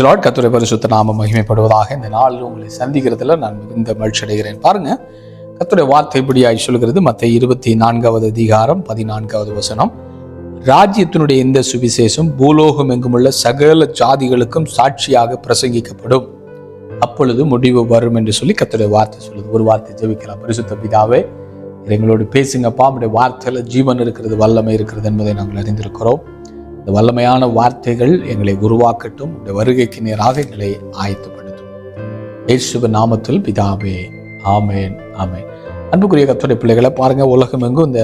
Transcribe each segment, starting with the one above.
கத்துரை பரிசுத்த நாம மகிமைப்படுவதாக இந்த நாளில் உங்களை சந்திக்கிறதுல நான் மிகுந்த மகிழ்ச்சி அடைகிறேன். பாருங்க கத்துரை வார்த்தை இப்படியாய் சொல்கிறது. மற்ற இருபத்தி நான்காவது அதிகாரம் பதினான்காவது வசனம். ராஜ்யத்தினுடைய இந்த சுவிசேஷம் பூலோகம் எங்குமுள்ள சகல ஜாதிகளுக்கும் சாட்சியாக பிரசங்கிக்கப்படும். அப்பொழுது முடிவு வரும் என்று சொல்லி கத்துடைய வார்த்தை சொல்லுது. ஒரு வார்த்தை ஜெபிக்கலாம். பரிசுத்த பிதாவே எங்களோடு பேசுங்கப்பா. நம்முடைய வார்த்தையில ஜீவன் இருக்கிறது வல்லமை இருக்கிறது என்பதை நாங்கள் அறிந்திருக்கிறோம். இந்த வல்லமையான வார்த்தைகள் எங்களை உருவாக்கட்டும். இந்த வருகைக்கு நேராக எங்களை ஆயத்தப்படுத்தும். இயேசுவ நாமத்தில் பிதாவே ஆமேன் ஆமேன். அன்புக்குரிய கத்துடைய பிள்ளைகளை பாருங்கள் உலகம் எங்கும் இந்த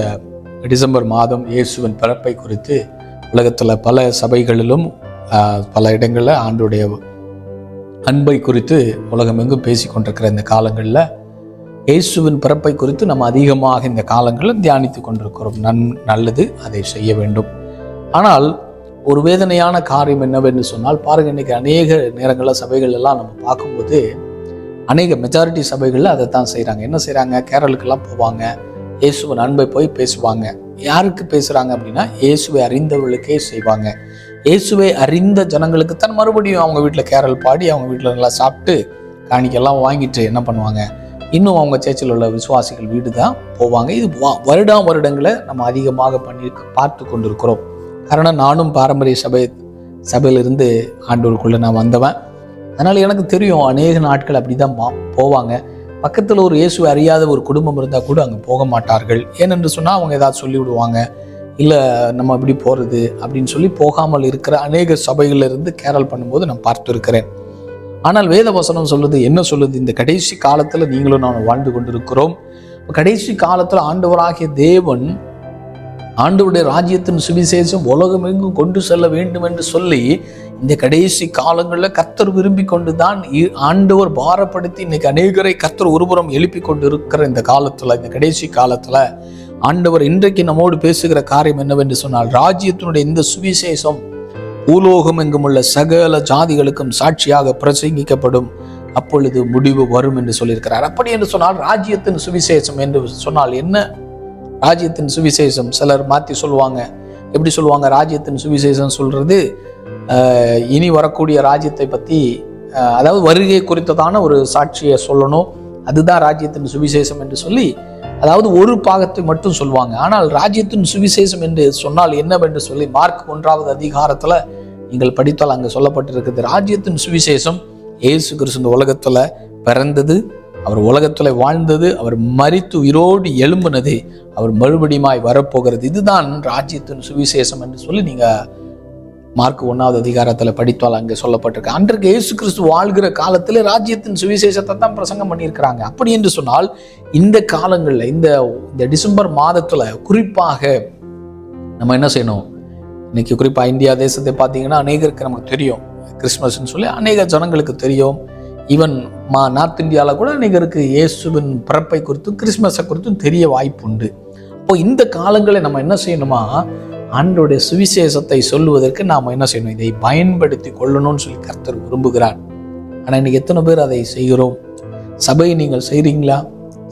டிசம்பர் மாதம் இயேசுவின் பிறப்பை குறித்து உலகத்தில் பல சபைகளிலும் பல இடங்களில் ஆண்டுடைய அன்பை குறித்து உலகமெங்கும் பேசிக்கொண்டிருக்கிற கொண்டிருக்கிற இந்த காலங்களில் இயேசுவின் பிறப்பை குறித்து நம்ம அதிகமாக இந்த காலங்களில் தியானித்து கொண்டிருக்கிறோம். நன் நல்லது அதை செய்ய வேண்டும். ஆனால் ஒரு வேதனையான காரியம் என்னவென்று சொன்னால் பாருங்க இன்னைக்கு அநேக நேரங்களில் சபைகள் எல்லாம் நம்ம பார்க்கும்போது அநேக மெஜாரிட்டி சபைகளில் அதை தான் செய்கிறாங்க என்ன செய்கிறாங்க கேரளுக்கெல்லாம் போவாங்க. இயேசுவின் அன்பை போய் பேசுவாங்க. யாருக்கு பேசுகிறாங்க அப்படின்னா இயேசுவை அறிந்தவர்களுக்கே செய்வாங்க. இயேசுவை அறிந்த ஜனங்களுக்கு தான் மறுபடியும் அவங்க வீட்டில் கேரள் பாடி அவங்க வீட்டில் நல்லா சாப்பிட்டு காணிக்கெல்லாம் வாங்கிட்டு என்ன பண்ணுவாங்க? இன்னும் அவங்க சேர்ச்சில் உள்ள விசுவாசிகள் வீடு தான் போவாங்க. இது வா- வருடங்களை நம்ம அதிகமாக பண்ணி பார்த்து கொண்டிருக்கிறோம். காரணம் நானும் பாரம்பரிய சபை சபையிலிருந்து ஆண்டோருக்குள்ளே நான் வந்தவன். அதனால் எனக்கு தெரியும் அநேக நாட்கள் அப்படி தான் போவாங்க. பக்கத்தில் ஒரு இயேசுவை அறியாத ஒரு குடும்பம் இருந்தால் கூட அங்கே போக மாட்டார்கள். ஏனென்று சொன்னால் அவங்க ஏதாவது சொல்லிவிடுவாங்க இல்லை நம்ம இப்படி போகிறது அப்படின்னு சொல்லி போகாமல் இருக்கிற அநேக சபைகளிலிருந்து இருந்து பண்ணும்போது நான் பார்த்து இருக்கிறேன் ஆனால் வேத வசனம் சொல்லுது என்ன சொல்லுது? இந்த கடைசி காலத்தில் நீங்களும் நான் வாழ்ந்து கொண்டிருக்கிறோம். கடைசி காலத்தில் ஆண்டவராகிய தேவன் ஆண்டவருடைய ராஜ்யத்தின் சுவிசேஷம் உலகமெங்கும் கொண்டு செல்ல வேண்டும் என்று சொல்லி இந்த கடைசி காலங்களில் கத்தர் விரும்பி கொண்டு தான் இ- ஆண்டவர் பாரப்படுத்தி இன்னைக்கு அநேகரை கத்தர் ஒருபுறம் எழுப்பி கொண்டு இருக்கிற இந்த காலத்தில் இந்த கடைசி காலத்தில் ஆண்டவர் இன்றைக்கு நம்மோடு பேசுகிற காரியம் என்னவென்று சொன்னால் ராஜ்யத்தினுடைய இந்த சுவிசேஷம் பூலோகம் எங்கும் உள்ள சகல ஜாதிகளுக்கும் சாட்சியாக பிரசங்கிக்கப்படும் அப்பொழுது முடிவு வரும் என்று சொல்லியிருக்கிறார். அப்படி என்று சொன்னால் ராஜ்யத்தின் சுவிசேஷம் என்று சொன்னால் என்ன? ராஜ்யத்தின் சுவிசேஷம் சிலர் மாற்றி சொல்லுவாங்க. எப்படி சொல்லுவாங்க? ராஜ்யத்தின் சுவிசேஷம் சொல்கிறது இனி வரக்கூடிய ராஜ்யத்தை பற்றி அதாவது வருகை குறித்ததான ஒரு சாட்சியை சொல்லணும். அதுதான் ராஜ்யத்தின் சுவிசேஷம் என்று சொல்லி அதாவது ஒரு பாகத்தை மட்டும் சொல்லுவாங்க. ஆனால் ராஜ்யத்தின் சுவிசேஷம் என்று சொன்னால் என்னவென்று சொல்லி மார்க் ஒன்றாவது அதிகாரத்தில் நீங்கள் படித்தால் அங்கே சொல்லப்பட்டிருக்கிறது. ராஜ்யத்தின் சுவிசேஷம் இயேசு கிறிஸ்து உலகத்தில் பிறந்தது. அவர் உலகத்தில் வாழ்ந்தது அவர் மறித்து உயிரோடு எழும்புனது அவர் மறுபடியுமாய் வரப்போகிறது. இதுதான் ராஜ்யத்தின் சுவிசேஷம் என்று சொல்லி நீங்கள் மார்க் ஒன்றாவது அதிகாரத்தில் படித்தால் அங்கே சொல்லப்பட்டிருக்கு. அன்றைக்கு இயேசு கிறிஸ்து வாழ்கிற காலத்தில் ராஜ்யத்தின் சுவிசேஷத்தை தான் பிரசங்கம் பண்ணியிருக்கிறாங்க. அப்படி என்று சொன்னால் இந்த காலங்களில் இந்த இந்த டிசம்பர் மாதத்தில் குறிப்பாக நம்ம என்ன செய்யணும்? இன்னைக்கு குறிப்பாக இந்தியா தேசத்தை பார்த்தீங்கன்னா அநேகருக்கு நமக்கு தெரியும். கிறிஸ்மஸ்ன்னு சொல்லி அநேக ஜனங்களுக்கு தெரியும். ஈவன் மா நார்த் இந்தியாவில் கூட அநேகருக்கு இயேசுவின் பிறப்பை குறித்தும் கிறிஸ்மஸை குறித்தும் தெரிய வாய்ப்பு உண்டு அப்போ இந்த காலங்களை நம்ம என்ன செய்யணுமா? ஆண்டோடைய சுவிசேஷத்தை சொல்லுவதற்கு நாம் என்ன செய்யணும்? இதை பயன்படுத்தி கொள்ளணும்னு சொல்லி கர்த்தர் விரும்புகிறார். ஆனால் இன்னைக்கு எத்தனை பேர் அதை செய்கிறோம்? சபையை நீங்கள் செய்கிறீங்களா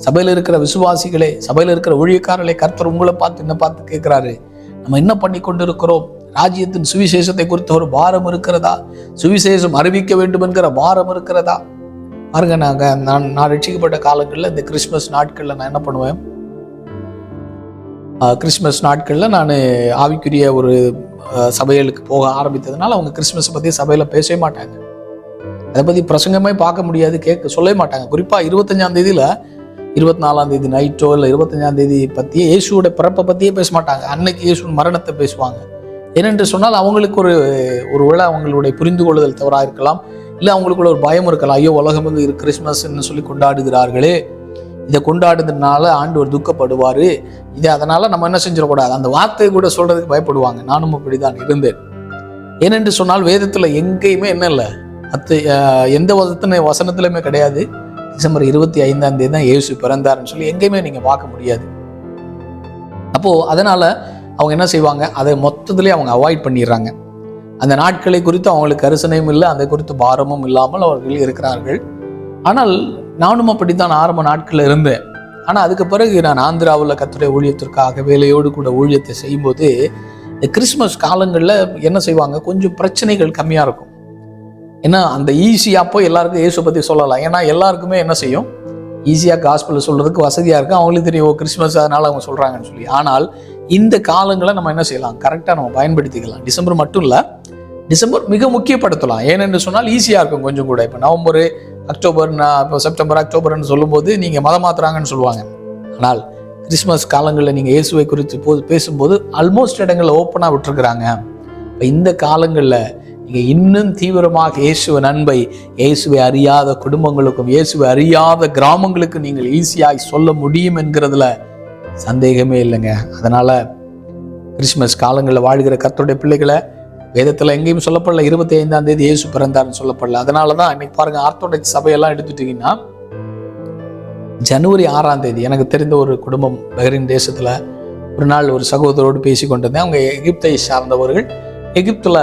சபையில் இருக்கிற விசுவாசிகளே சபையில் இருக்கிற ஊழியக்காரர்களே கர்த்தர் உங்களை பார்த்து என்ன பார்த்து கேட்குறாரு. நம்ம என்ன பண்ணி கொண்டிருக்கிறோம்? ராஜ்யத்தின் சுவிசேஷத்தை குறித்த ஒரு பாரம் இருக்கிறதா? சுவிசேஷம் அறிவிக்க வேண்டும் என்கிற பாரம் இருக்கிறதா? பாருங்க நாங்கள் நான் நான் ரட்சிக்கப்பட்ட காலங்களில் இந்த கிறிஸ்மஸ் நாட்களில் நான் என்ன பண்ணுவேன்? கிறிஸ்மஸ் நாட்களில் நான் ஆவிக்குரிய ஒரு சபைகளுக்கு போக ஆரம்பித்ததுனால அவங்க கிறிஸ்மஸை பற்றி சபையில் பேசவே மாட்டாங்க. அதை பற்றி பிரசங்கமே பார்க்க முடியாது கேட்க சொல்லவே மாட்டாங்க. குறிப்பாக இருபத்தஞ்சாம் தேதியில் இருபத்தி நாலாம் தேதி நைட்டோ இல்லை இருபத்தஞ்சாம் தேதி பற்றியே இயேசுவோட பிறப்பை பற்றியே பேச மாட்டாங்க. அன்னைக்கு இயேசுவின் மரணத்தை பேசுவாங்க. ஏனென்று சொன்னால் அவங்களுக்கு ஒரு ஒரு வேளை அவங்களுடைய புரிந்து கொள்ளுதல் தவறாக இருக்கலாம் இல்லை அவங்களுக்குள்ள ஒரு பயம் இருக்கலாம். ஐயோ உலகம் இரு கிறிஸ்மஸ்ன்னு சொல்லி கொண்டாடுகிறார்களே. இதை கொண்டாடுறதுனால ஆண்டவர் துக்கப்படுவார். இதை அதனால் நம்ம என்ன செஞ்சிடக்கூடாது? அந்த வார்த்தையை கூட சொல்கிறதுக்கு பயப்படுவாங்க. நானும் அப்படிதான் இருந்தேன். ஏனென்று சொன்னால் வேதத்தில் எங்கேயுமே என்ன இல்லை? அத்து எந்த வசத்தின வசனத்திலுமே கிடையாது. டிசம்பர் இருபத்தி ஐந்தாம் தேதி தான் இயேசு பிறந்தாருன்னு சொல்லி எங்கேயுமே நீங்கள் பார்க்க முடியாது. அப்போது அதனால் அவங்க என்ன செய்வாங்க? அதை மொத்தத்திலே அவங்க அவாய்ட் பண்ணிடுறாங்க. அந்த நாட்களை குறித்து அவங்களுக்கு கரிசனையும் இல்லை அதை குறித்து பாரமும் இல்லாமல் அவர்கள் இருக்கிறார்கள். ஆனால் நானும் அப்படித்தான் ஆரம்ப நாட்களில் இருந்தேன். ஆனால் அதுக்கு பிறகு நான் ஆந்திராவில் கத்துடைய ஊழியத்திற்காக வேலையோடு கூட ஊழியத்தை செய்யும்போது இந்த கிறிஸ்மஸ் காலங்களில் என்ன செய்வாங்க? கொஞ்சம் பிரச்சனைகள் கம்மியாக இருக்கும். ஏன்னா அந்த ஈஸியாக போய் எல்லாருக்கும் இயேசு பற்றி சொல்லலாம். ஏன்னா எல்லாருக்குமே என்ன செய்யும்? ஈஸியாக காஸ்பிள் சொல்கிறதுக்கு வசதியாக இருக்கும். அவங்களுக்கு தெரியும் ஓ கிறிஸ்மஸ் அதனால் அவங்க சொல்கிறாங்கன்னு சொல்லி. ஆனால் இந்த காலங்களை நம்ம என்ன செய்யலாம்? கரெக்டாக நம்ம பயன்படுத்திக்கலாம். டிசம்பர் மட்டும் இல்லை டிசம்பர் மிக முக்கியப்படுத்தலாம். ஏனென்று சொன்னால் ஈஸியாக இருக்கும் கொஞ்சம் கூட. இப்போ நவம்பர் அக்டோபர் நான் இப்போ செப்டம்பர் அக்டோபர்னு சொல்லும்போது நீங்கள் மதம் மாத்துறாங்கன்னு சொல்லுவாங்க. ஆனால் கிறிஸ்மஸ் காலங்களில் நீங்கள் இயேசுவை குறித்து போது பேசும்போது ஆல்மோஸ்ட் இடங்களில் ஓப்பனாக விட்டுருக்குறாங்க. இப்போ இந்த காலங்களில் நீங்கள் இன்னும் தீவிரமாக இயேசுவ நண்பை இயேசுவை அறியாத குடும்பங்களுக்கும் இயேசுவை அறியாத கிராமங்களுக்கும் நீங்கள் ஈஸியாக சொல்ல முடியும் என்கிறதுல சந்தேகமே இல்லைங்க. அதனால் கிறிஸ்மஸ் காலங்களில் வாழ்கிற கர்த்தருடைய பிள்ளைகளை வேதத்தில் எங்கேயும் சொல்லப்படல. இருபத்தி ஐந்தாம் தேதி இயேசு பிறந்தார்னு சொல்லப்படல. அதனால தான் இன்னைக்கு பாருங்க ஆர்த்தோடாக்ஸ் சபையெல்லாம் எடுத்துட்டீங்கன்னா ஜனவரி ஆறாம் தேதி எனக்கு தெரிந்த ஒரு குடும்பம் பஹ்ரைன் தேசத்தில் ஒரு நாள் ஒரு சகோதரோடு பேசி கொண்டிருந்தேன் அவங்க எகிப்தை சார்ந்தவர்கள். எகிப்தில்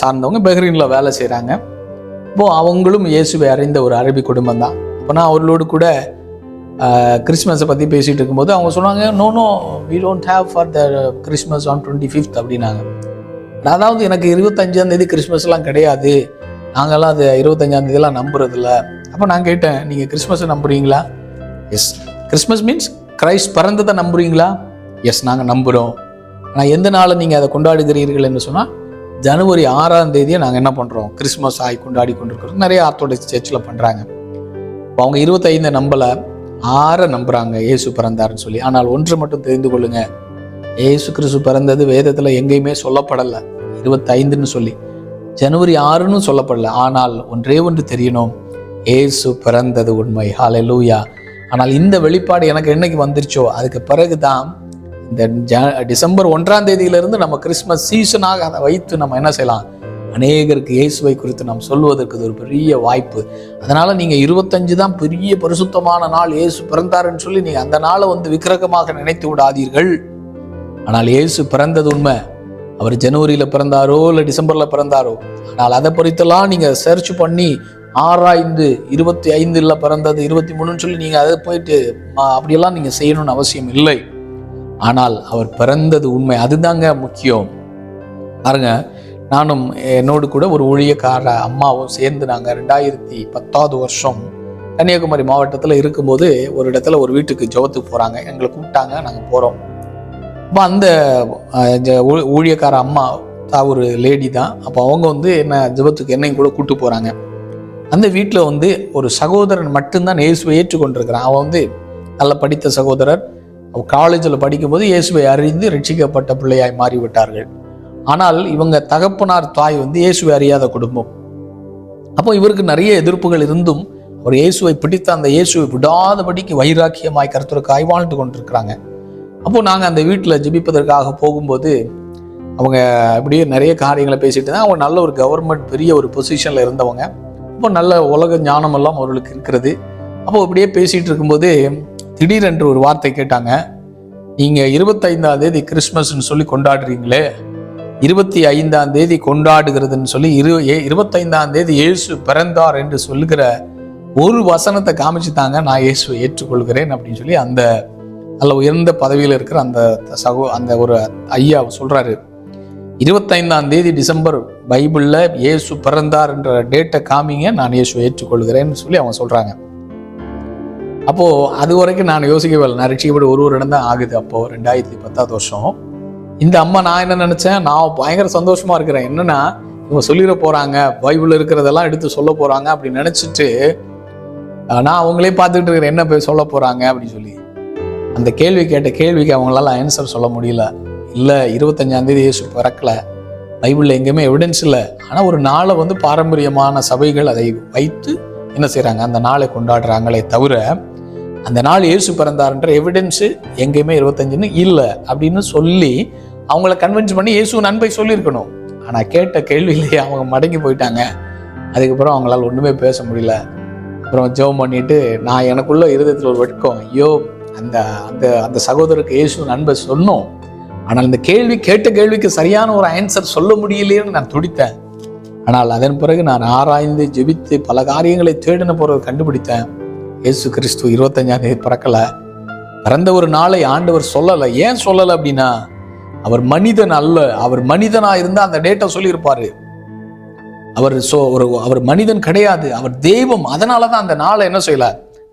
சார்ந்தவங்க பஹ்ரீனில் வேலை செய்கிறாங்க இப்போது அவங்களும் இயேசுவை அறிந்த ஒரு அரபி குடும்பம் தான் அப்போ நான் அவர்களோடு கூட கிறிஸ்மஸை பற்றி பேசிகிட்டு இருக்கும்போது அவங்க சொன்னாங்க no no we don't have for the Christmas on twenty fifth அப்படின்னாங்க. அதாவது எனக்கு இருபத்தஞ்சாம் தேதி கிறிஸ்மஸ்லாம் கிடையாது. நாங்கள்லாம் அது இருபத்தஞ்சாம் தேதியெல்லாம் நம்புறதில்ல. அப்போ நான் கேட்டேன் நீங்கள் கிறிஸ்மஸை நம்புறீங்களா? எஸ் கிறிஸ்மஸ் மீன்ஸ் கிரைஸ்ட் பிறந்ததை நம்புறீங்களா? எஸ் நாங்கள் நம்புகிறோம் ஆனால் எந்த நாளை நீங்கள் அதை கொண்டாடுகிறீர்கள் என்று சொன்னால் ஜனவரி ஆறாம் தேதியை நாங்கள் என்ன பண்ணுறோம் கிறிஸ்மஸ் ஆகி கொண்டாடி கொண்டிருக்கிறோம். நிறைய ஆர்த்தோடாக்ஸ் சர்ச்சில் பண்ணுறாங்க இப்போ அவங்க இருபத்தைந்து நம்பலை. ஆறை நம்புகிறாங்க இயேசு பிறந்தாருன்னு சொல்லி. ஆனால் ஒன்று மட்டும் தெரிந்து கொள்ளுங்க. ஏசு கிறிஸ்து பிறந்தது வேதத்தில் எங்கேயுமே சொல்லப்படலை. இருபத்தைந்துன்னு சொல்லி. ஜனவரி ஆறுன்னு சொல்லப்படல. ஆனால் ஒன்றே ஒன்று தெரியணும். ஏசு பிறந்தது உண்மை. ஹalleluya ஆனால் இந்த வெளிப்பாடு எனக்கு என்னைக்கு வந்துருச்சோ அதுக்கு பிறகு தான் இந்த ஜ டிசம்பர் ஒன்றாம் தேதியிலிருந்து நம்ம கிறிஸ்மஸ் சீசனாக அதை வைத்து நம்ம என்ன செய்யலாம்? அநேகருக்கு இயேசுவை குறித்து நாம் சொல்வதற்கு இது ஒரு பெரிய வாய்ப்பு. அதனால் நீங்கள் இருபத்தஞ்சு தான் பெரிய பரிசுத்தமான நாள் இயேசு பிறந்தாருன்னு சொல்லி நீங்கள் அந்த நாளை வந்து விக்கிரகமாக நினைத்து விடாதீர்கள். ஆனால் இயேசு பிறந்தது உண்மை. அவர் ஜனவரியில் பிறந்தாரோ இல்லை டிசம்பரில் பிறந்தாரோ. ஆனால் அதை பொறுத்தெல்லாம் நீங்கள் சர்ச் பண்ணி ஆறாய்ந்து இருபத்தி ஐந்தில் பிறந்தது இருபத்தி மூணுன்னு சொல்லி நீங்கள் அதை போயிட்டு அப்படியெல்லாம் நீங்கள் செய்யணும்னு அவசியம் இல்லை. ஆனால் அவர் பிறந்தது உண்மை. அதுதாங்க முக்கியம். பாருங்க நானும் என்னோடு கூட ஒரு ஊழியக்கார அம்மாவும் சேர்ந்து நாங்கள் ரெண்டாயிரத்தி பத்தாவது வருஷம் கன்னியாகுமரி மாவட்டத்தில் இருக்கும்போது ஒரு இடத்துல ஒரு வீட்டுக்கு ஜெபத்துக்கு போகிறாங்க எங்களை கூப்பிட்டாங்க நாங்கள் போகிறோம் அப்போ அந்த ஊ- ஊழியக்கார அம்மா தா- ஒரு லேடி தான். அப்போ அவங்க வந்து என்ன ஜெபத்துக்கு என்னையும் கூட கூட்டு போகிறாங்க அந்த வீட்டில் வந்து ஒரு சகோதரன் மட்டும்தான் இயேசுவை ஏற்றுக்கொண்டிருக்கிறான். அவன் வந்து நல்ல படித்த சகோதரர். காலேஜில் படிக்கும்போது இயேசுவை அறிந்து ரட்சிக்கப்பட்ட பிள்ளையாய் மாறிவிட்டார்கள். ஆனால் இவங்க தகப்பனார் தாய் வந்து இயேசுவை அறியாத குடும்பம். அப்போ இவருக்கு நிறைய எதிர்ப்புகள் இருந்தும் அவர் இயேசுவை பிடித்த அந்த இயேசுவை விடாதபடிக்கு வைராக்கியமாய் கருத்துருக்காய் வாழ்ந்து கொண்டிருக்கிறாங்க. அப்போ நாங்கள் அந்த வீட்டில் ஜெபிப்பதற்காக போகும்போது அவங்க அப்படியே நிறைய காரியங்களை பேசிட்டு தான் அவங்க நல்ல ஒரு கவர்மெண்ட் பெரிய ஒரு பொசிஷனில் இருந்தவங்க. அப்போ நல்ல உலக ஞானம் எல்லாம் அவர்களுக்கு இருக்கிறது. அப்போ அப்படியே பேசிகிட்டு இருக்கும்போது திடீரென்று ஒரு வார்த்தை கேட்டாங்க. நீங்கள் இருபத்தைந்தாம் தேதி கிறிஸ்மஸ்ன்னு சொல்லி கொண்டாடுறீங்களே இருபத்தி ஐந்தாம் தேதி கொண்டாடுகிறதுன்னு சொல்லி இரு ஏ- இருபத்தைந்தாம் தேதி இயேசு பிறந்தார் என்று சொல்லுகிற ஒரு வசனத்தை காமிச்சுட்டாங்க நான் இயேசுவை ஏற்றுக்கொள்கிறேன் அப்படின்னு சொல்லி அந்த நல்ல உயர்ந்த பதவியில் இருக்கிற அந்த சகோ அந்த ஒரு ஐயா சொல்கிறாரு இருபத்தைந்தாம் தேதி டிசம்பர் பைபிளில் இயேசு பிறந்தார் என்ற டேட்டை காமிங்க நான் இயேசுவை ஏற்றுக்கொள்கிறேன்னு சொல்லி அவங்க சொல்கிறாங்க அப்போது அது வரைக்கும் நான் யோசிக்கவே இல்லை. நான் ரட்சிக்கப்பட்டு ஒரு வருடம் தான் ஆகுது அப்போது ரெண்டாயிரத்தி பத்தாவது வருஷம். இந்த அம்மா நான் என்ன நினச்சேன்? நான் பயங்கர சந்தோஷமாக இருக்கிறேன். என்னென்னா இவங்க சொல்லிட போகிறாங்க பைபிள் இருக்கிறதெல்லாம் எடுத்து சொல்ல போகிறாங்க அப்படின்னு நினச்சிட்டு நான் அவங்களே பார்த்துக்கிட்டு இருக்கிறேன் என்ன போய் சொல்ல போகிறாங்க அப்படின்னு சொல்லி. அந்த கேள்வி கேட்ட கேள்விக்கு அவங்களால ஆன்சர் சொல்ல முடியல. இல்லை இருபத்தஞ்சாந்தேதி இயேசு பிறக்கல. பைபிளில் எங்கேயுமே எவிடன்ஸ் இல்லை. ஆனால் ஒரு நாளை வந்து பாரம்பரியமான சபைகள் அதை வைத்து என்ன செய்கிறாங்க அந்த நாளை கொண்டாடுறாங்களே தவிர அந்த நாள் இயேசு பிறந்தாருன்ற எவிடன்ஸு எங்கேயுமே இருபத்தஞ்சுன்னு இல்லை அப்படின்னு சொல்லி அவங்கள கன்வின்ஸ் பண்ணி இயேசு நண்பை சொல்லியிருக்கணும். ஆனால் கேட்ட கேள்வியிலேயே அவங்க மடங்கி போயிட்டாங்க. அதுக்கப்புறம் அவங்களால ஒன்றுமே பேச முடியல. அப்புறம் ஜெபம் பண்ணிட்டு நான் எனக்குள்ள இருதயத்தில் ஒரு வெட்கம் ஐயோ அந்த அந்த அந்த சகோதரருக்கு இயேசு நண்பை சொன்னோம். ஆனால் இந்த கேள்வி கேட்ட கேள்விக்கு சரியான ஒரு ஆன்சர் சொல்ல முடியலையேன்னு நான் துடித்தேன். ஆனால் அதன் பிறகு நான் ஆராய்ந்து ஜெபித்து பல காரியங்களை தேடின பிறகு கண்டுபிடித்தேன். இயேசு கிறிஸ்து இருபத்தஞ்சாம் தேதி பிறக்கலை. பிறந்த ஒரு நாளை ஆண்டவர் சொல்லலை. ஏன் சொல்லலை அப்படின்னா அவர் மனிதன் அல்ல. அவர் மனிதனா இருந்தால் அந்த டேட்டை சொல்லியிருப்பாரு. அவர் சோ ஒரு அவர் மனிதன் கிடையாது. அவர் தெய்வம். அதனால தான் அந்த நாளை என்ன செய்யல?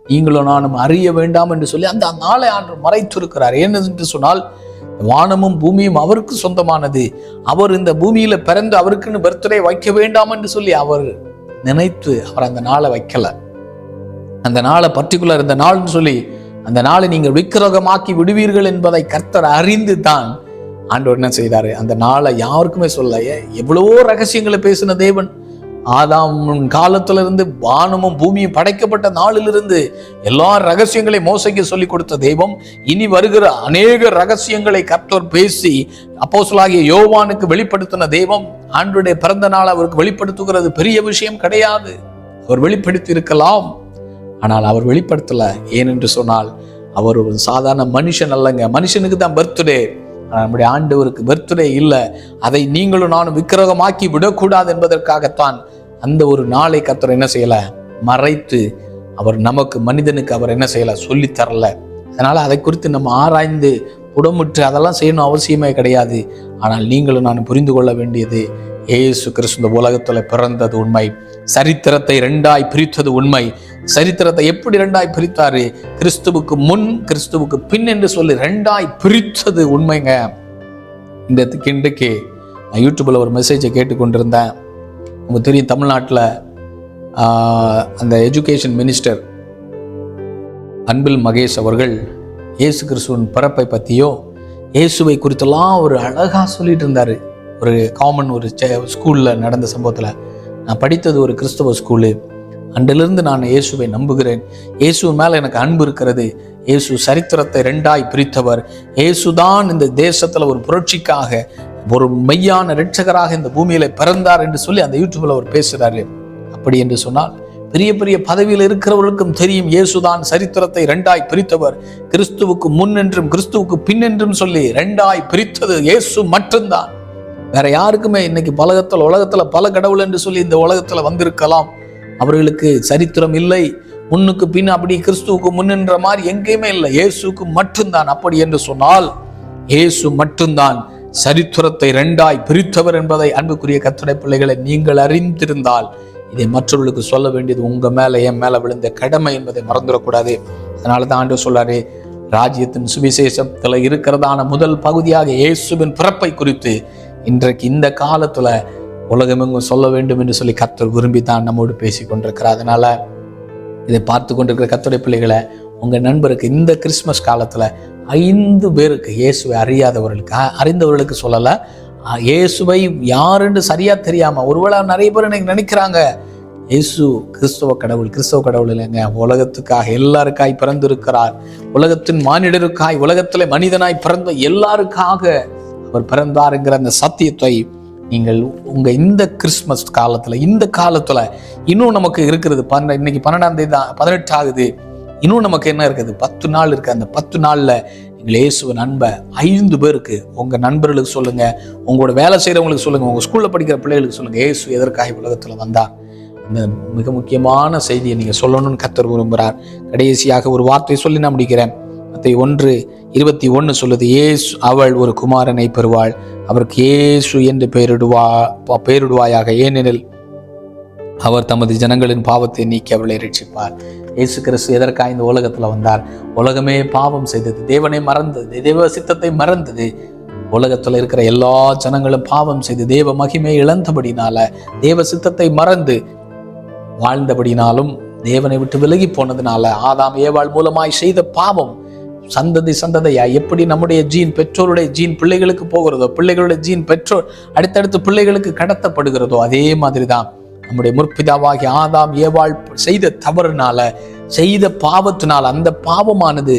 நீங்களும் நானும் அறிய வேண்டாம் என்று சொல்லி அந்த நாளை ஆண்டு மறைத்திருக்கிறார். என்று சொன்னால் வானமும் பூமியும் அவருக்கு சொந்தமானது. அவர் இந்த பூமியில பிறந்து அவருக்குன்னு பர்த்டே வைக்க வேண்டாம் என்று சொல்லி அவர் நினைத்து அவர் அந்த நாளை வைக்கல. அந்த நாளை பர்டிகுலர் இந்த நாள்னு சொல்லி அந்த நாளை நீங்கள் விக்கிரகமாக்கி விடுவீர்கள் என்பதை கர்த்தர் அறிந்து தான் ஆண்டவர் என்ன செய்தார்? அந்த நாளை யாருக்குமே சொல்ல எவ்வளவோ ரகசியங்களை பேசின தேவன். ஆதாம் காலத்திலிருந்து வானமும் பூமியும் படைக்கப்பட்ட நாளிலிருந்து எல்லா ரகசியங்களையும் மோசைக்கு சொல்லி கொடுத்த தெய்வம் இனி வருகிற அநேக ரகசியங்களை கர்த்தர் பேசி அப்போசலாகிய யோவானுக்கு வெளிப்படுத்தின தெய்வம் ஆண்டுடைய பிறந்த நாள் அவருக்கு வெளிப்படுத்துகிறது பெரிய விஷயம் கிடையாது. அவர் வெளிப்படுத்தி இருக்கலாம் ஆனால் அவர் வெளிப்படுத்தலை. ஏனென்று சொன்னால் அவர் ஒரு சாதாரண மனுஷன் அல்லங்க. மனுஷனுக்கு தான் பர்த்டே. நம்முடைய ஆண்டவருக்கு பர்த்டே இல்லை அதை நீங்களும் நானும் விக்கிரகமாக்கி விடக்கூடாது என்பதற்காகத்தான் அந்த ஒரு நாளை கத்தர் என்ன செய்யல? மறைத்து அவர் நமக்கு மனிதனுக்கு அவர் என்ன செய்யல? சொல்லித் தரல. அதனால அதை குறித்து நம்ம ஆராய்ந்து புடமுற்று அதெல்லாம் செய்யணும் அவசியமே கிடையாது. ஆனால் நீங்களும் நான் புரிந்து கொள்ள வேண்டியது ஏசு கிறிஸ்து இந்த உலகத்தில் பிறந்தது உண்மை. சரித்திரத்தை ரெண்டாய் பிரித்தது உண்மை. சரித்திரத்தை எப்படி ரெண்டாய் பிரித்தாரு? கிறிஸ்துவுக்கு முன் கிறிஸ்துவுக்கு பின் என்று சொல்லி ரெண்டாய் பிரித்தது உண்மைங்க. இந்த இன்றைக்கு நான் யூடியூப்ல ஒரு மெசேஜை கேட்டுக்கொண்டிருந்தேன். நமக்கு தெரியும் தமிழ்நாட்டில் அந்த எஜுகேஷன் மினிஸ்டர் அன்பில் மகேஷ் அவர்கள் இயேசு கிறிஸ்துவின் பிறப்பை பற்றியோ இயேசுவை குறித்தெல்லாம் ஒரு அழகாக சொல்லிட்டு இருந்தார். ஒரு காமன் ஒரு ஸ்கூலில் நடந்த சம்பவத்தில் நான் படித்தது ஒரு கிறிஸ்தவ ஸ்கூலு அன்றிலிருந்து நான் இயேசுவை நம்புகிறேன். இயேசு மேலே எனக்கு அன்பு இருக்கிறது. இயேசு சரித்திரத்தை ரெண்டாய் பிரித்தவர். இயேசுதான் இந்த தேசத்தில் ஒரு புரட்சிக்காக ஒரு மெய்யான ரட்சகராக இந்த பூமியில பிறந்தார் என்று சொல்லி அந்த யூடியூப்ல அவர் பேசுகிறாரு அப்படி என்று சொன்னால் பெரிய பெரிய பதவியில் இருக்கிறவர்களுக்கும் தெரியும் இயேசுதான் சரித்திரத்தை ரெண்டாய் பிரித்தவர். கிறிஸ்துவுக்கு முன் என்றும் கிறிஸ்துவுக்கு பின் என்றும் சொல்லி ரெண்டாய் பிரித்தது இயேசு மட்டும்தான். வேற யாருக்குமே இன்னைக்கு பலகத்தில் உலகத்துல பல கடவுள் என்று சொல்லி இந்த உலகத்துல வந்திருக்கலாம். அவர்களுக்கு சரித்திரம் இல்லை. முன்னுக்கு பின் அப்படி கிறிஸ்துவுக்கு முன்னின்ற மாதிரி எங்கேயுமே இல்லை. இயேசுக்கு மட்டும்தான் அப்படி என்று சொன்னால் இயேசு மட்டும்தான் சரித்திரத்தை ரெண்டாய் பிரித்தவர் என்பதை அன்புக்குரிய கத்துடை பிள்ளைகளை நீங்கள் அறிந்திருந்தால் இதை மற்றவர்களுக்கு சொல்ல வேண்டியது உங்க மேல என் மேல விழுந்த கடமை என்பதை மறந்துடக்கூடாது. அதனால தான் ஆண்டு சொல்லாரு ராஜ்யத்தின் சுவிசேஷத்துல இருக்கிறதான முதல் பகுதியாக இயேசுவின் பிறப்பை குறித்து இன்றைக்கு இந்த காலத்துல உலகமெங்கும் சொல்ல வேண்டும் என்று சொல்லி கத்தர் விரும்பி தான் நம்மோடு பேசி கொண்டிருக்கிறார் அதனால இதை பார்த்து கொண்டிருக்கிற கத்துடைய பிள்ளைகளை உங்க நண்பருக்கு இந்த கிறிஸ்மஸ் காலத்துல ஐந்து பேருக்கு இயேசுவை அறியாதவர்களுக்கு அறிந்தவர்களுக்கு சொல்லலை இயேசுவை யாருன்னு சரியா தெரியாம ஒருவேளை நிறைய பேர் இன்னைக்கு நினைக்கிறாங்க இயேசு கிறிஸ்தவ கடவுள் கிறிஸ்தவ கடவுள் இல்லைங்க உலகத்துக்காக எல்லாருக்காய் பிறந்திருக்கிறார் உலகத்தின் மானிடருக்காய் உலகத்திலே மனிதனாய் பிறந்த எல்லாருக்காக அவர் பிறந்தாருங்கிற அந்த சத்தியத்தை நீங்கள் உங்கள் இந்த கிறிஸ்மஸ் காலத்தில் இந்த காலத்தில் இன்னும் நமக்கு இருக்கிறது. பன்ன இன்னைக்கு பன்னெண்டாம் தேதி தான் பதினெட்டு ஆகுது இன்னும் நமக்கு என்ன இருக்குது? பத்து நாள் இருக்குது அந்த பத்து நாளில் நீங்கள் இயேசுவ அன்பை ஐந்து பேருக்கு உங்கள் நண்பர்களுக்கு சொல்லுங்கள் உங்களோட வேலை செய்கிறவங்களுக்கு சொல்லுங்கள் உங்கள் ஸ்கூலில் படிக்கிற பிள்ளைகளுக்கு சொல்லுங்கள் இயேசு எதற்காக உலகத்தில் வந்தார்? இந்த மிக முக்கியமான செய்தியை நீங்கள் சொல்லணும்னு கத்தர் விரும்புகிறார். கடைசியாக ஒரு வார்த்தை சொல்லி நான் முடிக்கிறேன். மற்ற ஒன்று இருபத்தி ஒன்று சொல்லுது ஏசு அவள் ஒரு குமாரனை பெறுவாள். அவருக்கு ஏசு என்று பெயரிடுவா பெயரிடுவாயாக. ஏனெனில் அவர் தமது ஜனங்களின் பாவத்தை நீக்கி அவளை ரட்சிப்பார் இயேசு கிறிஸ்து எதற்காக இந்த உலகத்தில் வந்தார்? உலகமே பாவம் செய்தது. தேவனை மறந்தது. தேவ சித்தத்தை மறந்தது. உலகத்துல இருக்கிற எல்லா ஜனங்களும் பாவம் செய்து தேவ மகிமை இழந்தபடினால தேவ சித்தத்தை மறந்து வாழ்ந்தபடினாலும் தேவனை விட்டு விலகி போனதுனால ஆதாம் ஏவாள் மூலமாய் செய்த பாவம் சந்ததி சந்ததியா? எப்படி நம்முடைய ஜீன் பெற்றோருடைய ஜீன் பிள்ளைகளுக்கு போகிறதோ பிள்ளைகளுடைய ஜீன் பெற்றோர் அடுத்தடுத்து பிள்ளைகளுக்கு கடத்தப்படுகிறதோ அதே மாதிரி தான் நம்முடைய முற்பிதாவாகி ஆதாம் ஏவாள் செய்த தவறுனால செய்த பாவத்தினால் அந்த பாவமானது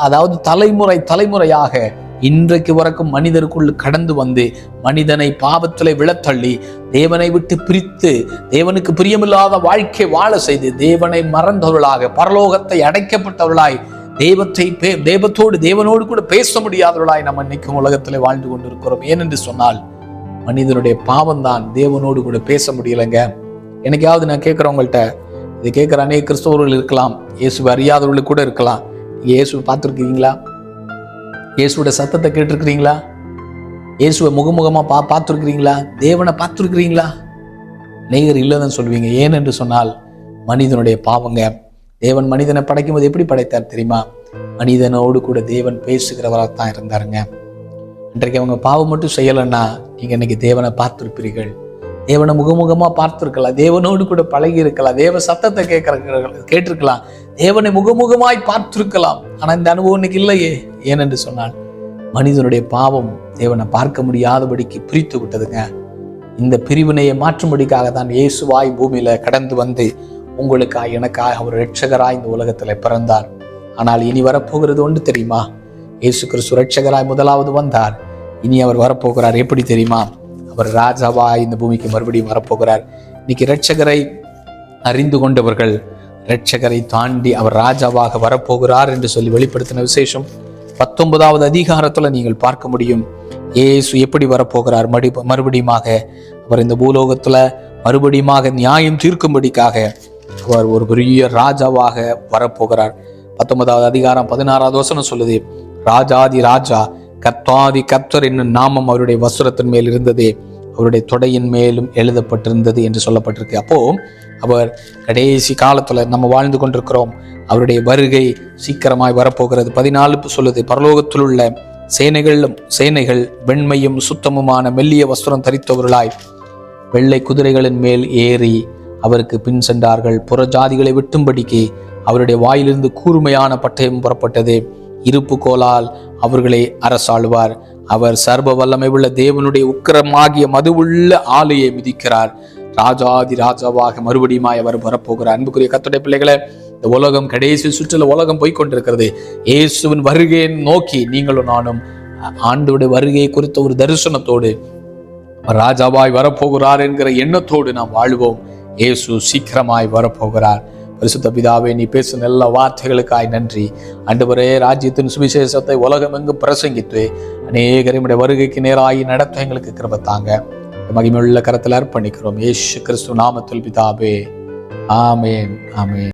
அதாவது தலைமுறை தலைமுறையாக இன்றைக்கு வரைக்கும் மனிதருக்குள் கடந்து வந்து மனிதனை பாவத்திலே விழத்தள்ளி தேவனை விட்டு பிரித்து தேவனுக்கு பிரியமில்லாத வாழ்க்கை வாழ செய்து தேவனை மறந்தவர்களாக பரலோகத்தை அடைக்கப்பட்டவர்களாய் தெய்வத்தை பே தெய்வத்தோடு தேவனோடு கூட பேச முடியாதவர்களாய் நம்ம இன்னைக்கும் உலகத்தில் வாழ்ந்து கொண்டிருக்கிறோம். ஏனென்று சொன்னால் மனிதனுடைய பாவம் தான் தேவனோடு கூட பேச முடியலைங்க என்னைக்காவது நான் கேட்குறவங்கள்ட்ட இது கேட்குற அநேக கிறிஸ்தவர்கள் இருக்கலாம் இயேசுவை அறியாதவர்கள் கூட இருக்கலாம். இயேசுவை பார்த்துருக்கீங்களா இயேசுவோட சத்தத்தை கேட்டிருக்கிறீங்களா? இயேசுவை முகமுகமாக பா பார்த்துருக்கிறீங்களா? தேவனை பார்த்துருக்கிறீங்களா? நேயர் இல்லைன்னு சொல்லுவீங்க ஏனென்று சொன்னால் மனிதனுடைய பாவங்க தேவன் மனிதனை படைக்கும்போது எப்படி படைத்தார் தெரியுமா? மனிதனோடு கூட தேவன் பேசுகிறவராக தான் இருந்தாருங்க. இன்றைக்கு அவங்க பாவம் மட்டும் செய்யலைன்னா நீங்கள் இன்னைக்கு தேவனை பார்த்துருப்பீர்கள். தேவனை முகமுகமாக பார்த்துருக்கலாம். தேவனோடு கூட பழகி இருக்கலாம் தேவ சத்தத்தை கேட்கற கேட்டிருக்கலாம். தேவனை முகமுகமாய் பார்த்துருக்கலாம். ஆனால் இந்த அனுபவம் இன்னைக்கு இல்லையே. ஏனென்று சொன்னால் மனிதனுடைய பாவம் தேவனை பார்க்க முடியாதபடிக்கு பிரித்து விட்டதுங்க. இந்த பிரிவினையை மாற்றும்படிக்காக தான் இயேசுவாய் பூமியில கடந்து வந்து உங்களுக்காக எனக்காக ஒரு ரட்சகராய் இந்த உலகத்தில் பிறந்தார். ஆனால் இனி வரப்போகிறது ஒன்று தெரியுமா? இயேசு கிறிஸ்து ரட்சகராய் முதலாவது வந்தார். இனி அவர் வரப்போகிறார். எப்படி தெரியுமா? அவர் ராஜாவாய் இந்த பூமிக்கு மறுபடியும் வரப்போகிறார். இன்னைக்கு ரட்சகரை அறிந்து கொண்டவர்கள் ரட்சகரை தாண்டி அவர் ராஜாவாக வரப்போகிறார் என்று சொல்லி வெளிப்படுத்தின விசேஷம் பத்தொன்பதாவது அதிகாரத்தில் நீங்கள் பார்க்க முடியும். ஏசு எப்படி வரப்போகிறார்? மடி மறுபடியுமாக அவர் இந்த பூலோகத்தில் மறுபடியுமாக நியாயம் தீர்க்கும்படிக்காக அவர் ஒரு பெரிய ராஜாவாக வரப்போகிறார். பத்தொன்பதாவது அதிகாரம் பதினாறாவது வசனம் சொல்லுது ராஜாதி ராஜா கர்த்தாதி கர்த்தர் என்னும் நாமம் அவருடைய வஸ்திரத்தின் மேல் இருந்ததே அவருடைய தொடையின் மேலும் எழுதப்பட்டிருந்தது என்று சொல்லப்பட்டிருக்கு. அப்போ அவர் கடைசி காலத்துல நம்ம வாழ்ந்து கொண்டிருக்கிறோம். அவருடைய வருகை சீக்கிரமாய் வரப்போகிறது. பதினாலு சொல்லுது பரலோகத்தில் உள்ள சேனைகளும் சேனைகள் வெண்மையும் சுத்தமுமான மெல்லிய வஸ்திரம் தரித்தவர்களாய் வெள்ளை குதிரைகளின் மேல் ஏறி அவருக்கு பின் சென்றார்கள். புறஜாதிகளை வெட்டும்படிக்கு அவருடைய வாயிலிருந்து கூர்மையான பட்டயம் புறப்பட்டது. இருப்பு கோலால் அவர்களை அரசாழ்வார் அவர் சர்வ வல்லமை உள்ள தேவனுடைய உக்கிரமாகிய மதுவுள்ள ஆலையை மிதிக்கிறார். ராஜாதி ராஜாவாக மறுபடியுமாய் அவர் வரப்போகிறார். அன்புக்குரிய கத்துடைய பிள்ளைகளை இந்த உலகம் கடைசி சுற்றில உலகம் போய்கொண்டிருக்கிறது இயேசுவின் வருகையை நோக்கி நீங்களும் நானும் ஆண்டுடைய வருகையை குறித்த ஒரு தரிசனத்தோடு ராஜாவாய் வரப்போகிறார் என்கிற எண்ணத்தோடு நாம் வாழ்வோம். இயேசு சீக்கிரமாய் வரப்போகிறார். பரிசுத்த பிதாவே நீ பேசும் நல்ல வார்த்தைகளுக்காய் நன்றி. ஆண்டவரே ராஜ்யத்தின் சுவிசேஷத்தை உலகமெங்கும் பிரசங்கித்து அநேகரிமுடைய வருகைக்கு நேராகி நடத்த எங்களுக்கு கிருபத்தாங்க மகிமையுள்ள கரத்தில் அர்ப்பணிக்கிறோம். ஏசு கிறிஸ்து நாமத்தில் பிதாவே. ஆமேன் ஆமேன்.